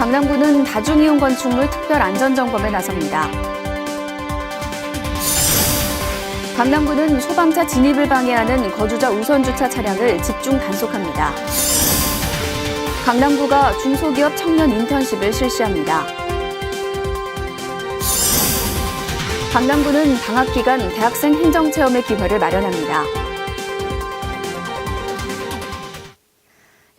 강남구는 다중이용 건축물 특별 안전 점검에 나섭니다. 강남구는 소방차 진입을 방해하는 거주자 우선 주차 차량을 집중 단속합니다. 강남구가 중소기업 청년 인턴십을 실시합니다. 강남구는 방학 기간 대학생 행정 체험의 기회를 마련합니다.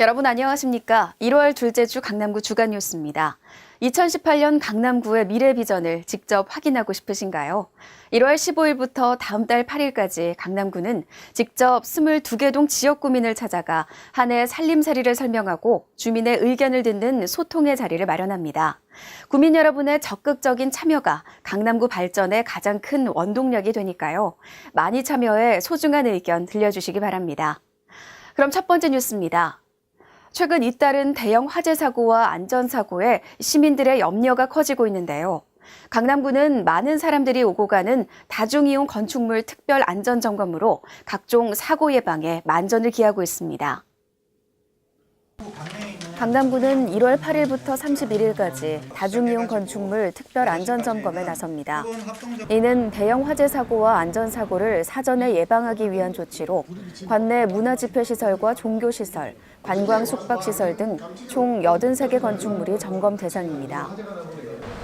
여러분 안녕하십니까? 1월 둘째 주 강남구 주간 뉴스입니다. 2018년 강남구의 미래 비전을 직접 확인하고 싶으신가요? 1월 15일부터 다음 달 8일까지 강남구는 직접 22개 동 지역 구민을 찾아가 한 해 살림살이를 설명하고 주민의 의견을 듣는 소통의 자리를 마련합니다. 구민 여러분의 적극적인 참여가 강남구 발전의 가장 큰 원동력이 되니까요. 많이 참여해 소중한 의견 들려주시기 바랍니다. 그럼 첫 번째 뉴스입니다. 최근 잇따른 대형 화재 사고와 안전 사고에 시민들의 염려가 커지고 있는데요. 강남구는 많은 사람들이 오고 가는 다중이용 건축물 특별 안전 점검으로 각종 사고 예방에 만전을 기하고 있습니다. 강남구는 1월 8일부터 31일까지 다중이용 건축물 특별 안전점검에 나섭니다. 이는 대형 화재 사고와 안전사고를 사전에 예방하기 위한 조치로 관내 문화집회시설과 종교시설, 관광 숙박시설 등 총 83개 건축물이 점검 대상입니다.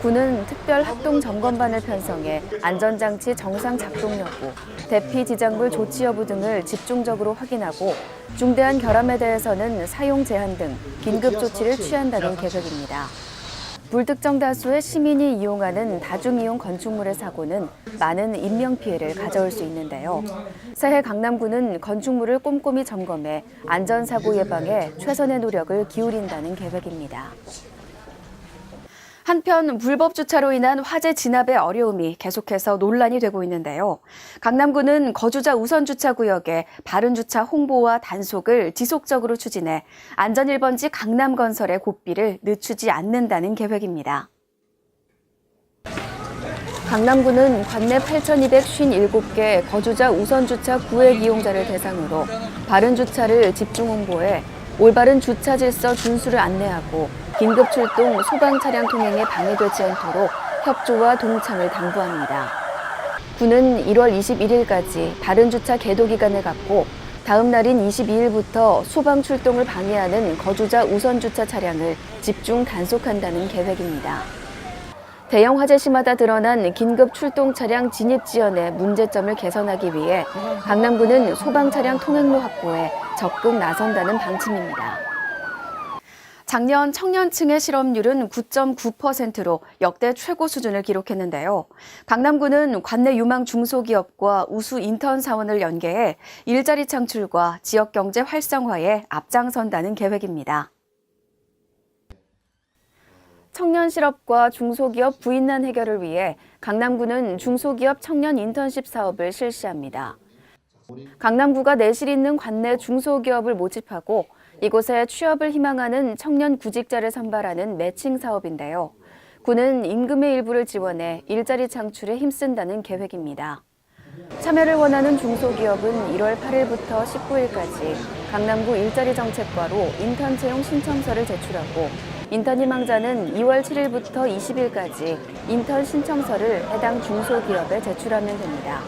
구는 특별 합동 점검반을 편성해 안전장치 정상 작동 여부, 대피 지장물 조치 여부 등을 집중적으로 확인하고 중대한 결함에 대해서는 사용 제한 등 긴급 조치를 취한다는 계획입니다. 불특정 다수의 시민이 이용하는 다중이용 건축물의 사고는 많은 인명피해를 가져올 수 있는데요. 새해 강남구는 건축물을 꼼꼼히 점검해 안전사고 예방에 최선의 노력을 기울인다는 계획입니다. 한편 불법 주차로 인한 화재 진압의 어려움이 계속해서 논란이 되고 있는데요. 강남구는 거주자 우선 주차 구역에 바른 주차 홍보와 단속을 지속적으로 추진해 안전 1번지 강남 건설의 고삐를 늦추지 않는다는 계획입니다. 강남구는 관내 8,257개 거주자 우선 주차 구획 이용자를 대상으로 바른 주차를 집중 홍보해 올바른 주차 질서 준수를 안내하고 긴급 출동 소방 차량 통행에 방해되지 않도록 협조와 동참을 당부합니다. 구는 1월 21일까지 바른 주차 계도 기간을 갖고 다음 날인 22일부터 소방 출동을 방해하는 거주자 우선 주차 차량을 집중 단속한다는 계획입니다. 대형 화재 시마다 드러난 긴급 출동 차량 진입 지연의 문제점을 개선하기 위해 강남구는 소방 차량 통행로 확보에 적극 나선다는 방침입니다. 작년 청년층의 실업률은 9.9%로 역대 최고 수준을 기록했는데요. 강남구는 관내 유망 중소기업과 우수 인턴 사원을 연계해 일자리 창출과 지역 경제 활성화에 앞장선다는 계획입니다. 청년 실업과 중소기업 부인난 해결을 위해 강남구는 중소기업 청년 인턴십 사업을 실시합니다. 강남구가 내실 있는 관내 중소기업을 모집하고 이곳에 취업을 희망하는 청년 구직자를 선발하는 매칭 사업인데요. 구는 임금의 일부를 지원해 일자리 창출에 힘쓴다는 계획입니다. 참여를 원하는 중소기업은 1월 8일부터 19일까지 강남구 일자리 정책과로 인턴 채용 신청서를 제출하고 인턴 희망자는 2월 7일부터 20일까지 인턴 신청서를 해당 중소기업에 제출하면 됩니다.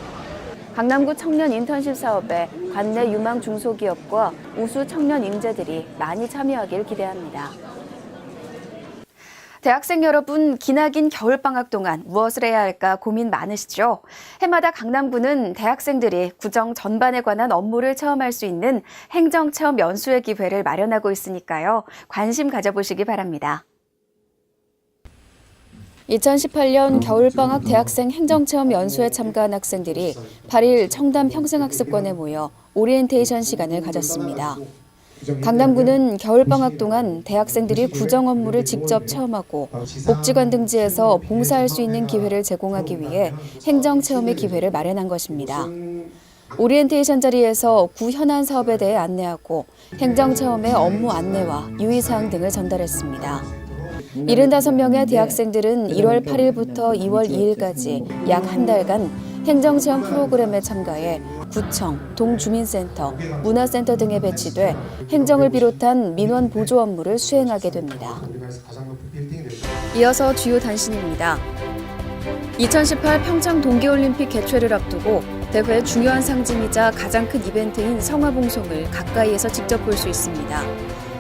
강남구 청년 인턴십 사업에 관내 유망 중소기업과 우수 청년 인재들이 많이 참여하길 기대합니다. 대학생 여러분, 기나긴 겨울방학 동안 무엇을 해야 할까 고민 많으시죠? 해마다 강남구는 대학생들이 구정 전반에 관한 업무를 체험할 수 있는 행정체험 연수의 기회를 마련하고 있으니까요. 관심 가져보시기 바랍니다. 2018년 겨울방학 대학생 행정체험 연수에 참가한 학생들이 8일 청담 평생학습관에 모여 오리엔테이션 시간을 가졌습니다. 강남구는 겨울방학 동안 대학생들이 구정 업무를 직접 체험하고 복지관 등지에서 봉사할 수 있는 기회를 제공하기 위해 행정체험의 기회를 마련한 것입니다. 오리엔테이션 자리에서 구 현안 사업에 대해 안내하고 행정체험의 업무 안내와 유의사항 등을 전달했습니다. 75명의 대학생들은 1월 8일부터 2월 2일까지 약 한 달간 행정체험 프로그램에 참가해 구청, 동주민센터, 문화센터 등에 배치돼 행정을 비롯한 민원 보조 업무를 수행하게 됩니다. 이어서 주요 단신입니다. 2018 평창 동계올림픽 개최를 앞두고 대회의 중요한 상징이자 가장 큰 이벤트인 성화봉송을 가까이에서 직접 볼 수 있습니다.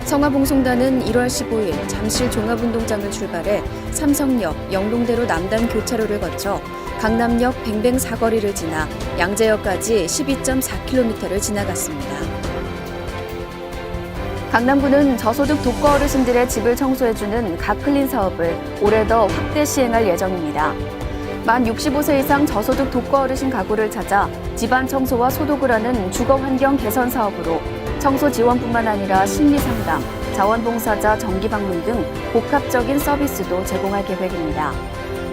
성화봉송단은 1월 15일 잠실 종합운동장을 출발해 삼성역, 영동대로 남단 교차로를 거쳐 강남역 뱅뱅 사거리를 지나 양재역까지 12.4km를 지나갔습니다. 강남구는 저소득 독거 어르신들의 집을 청소해주는 가클린 사업을 올해 더 확대 시행할 예정입니다. 만 65세 이상 저소득 독거 어르신 가구를 찾아 집안 청소와 소독을 하는 주거 환경 개선 사업으로 청소 지원뿐만 아니라 심리 상담, 자원봉사자 정기 방문 등 복합적인 서비스도 제공할 계획입니다.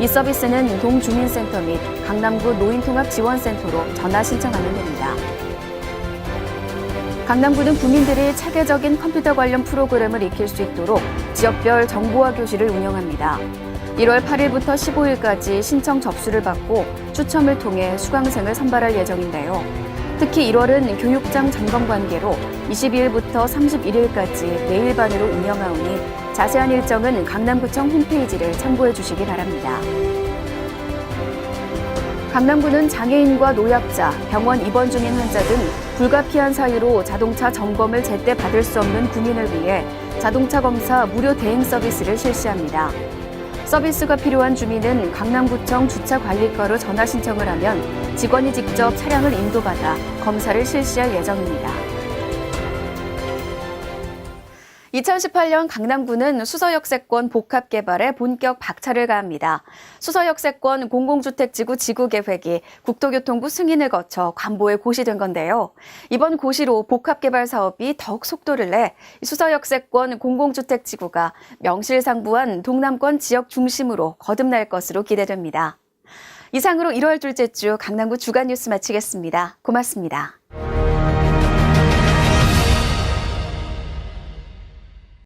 이 서비스는 동주민센터 및 강남구 노인통합지원센터로 전화 신청하면 됩니다. 강남구는 국민들이 체계적인 컴퓨터 관련 프로그램을 익힐 수 있도록 지역별 정보화 교실을 운영합니다. 1월 8일부터 15일까지 신청 접수를 받고 추첨을 통해 수강생을 선발할 예정인데요. 특히 1월은 교육장 점검 관계로 22일부터 31일까지 매일 반으로 운영하오니 자세한 일정은 강남구청 홈페이지를 참고해 주시기 바랍니다. 강남구는 장애인과 노약자, 병원 입원 중인 환자 등 불가피한 사유로 자동차 점검을 제때 받을 수 없는 국민을 위해 자동차 검사 무료 대행 서비스를 실시합니다. 서비스가 필요한 주민은 강남구청 주차관리과로 전화 신청을 하면 직원이 직접 차량을 인도받아 검사를 실시할 예정입니다. 2018년 강남구는 수서역세권 복합 개발에 본격 박차를 가합니다. 수서역세권 공공주택 지구 지구 계획이 국토교통부 승인을 거쳐 관보에 고시된 건데요. 이번 고시로 복합 개발 사업이 더욱 속도를 내 수서역세권 공공주택 지구가 명실상부한 동남권 지역 중심으로 거듭날 것으로 기대됩니다. 이상으로 1월 둘째 주 강남구 주간 뉴스 마치겠습니다. 고맙습니다.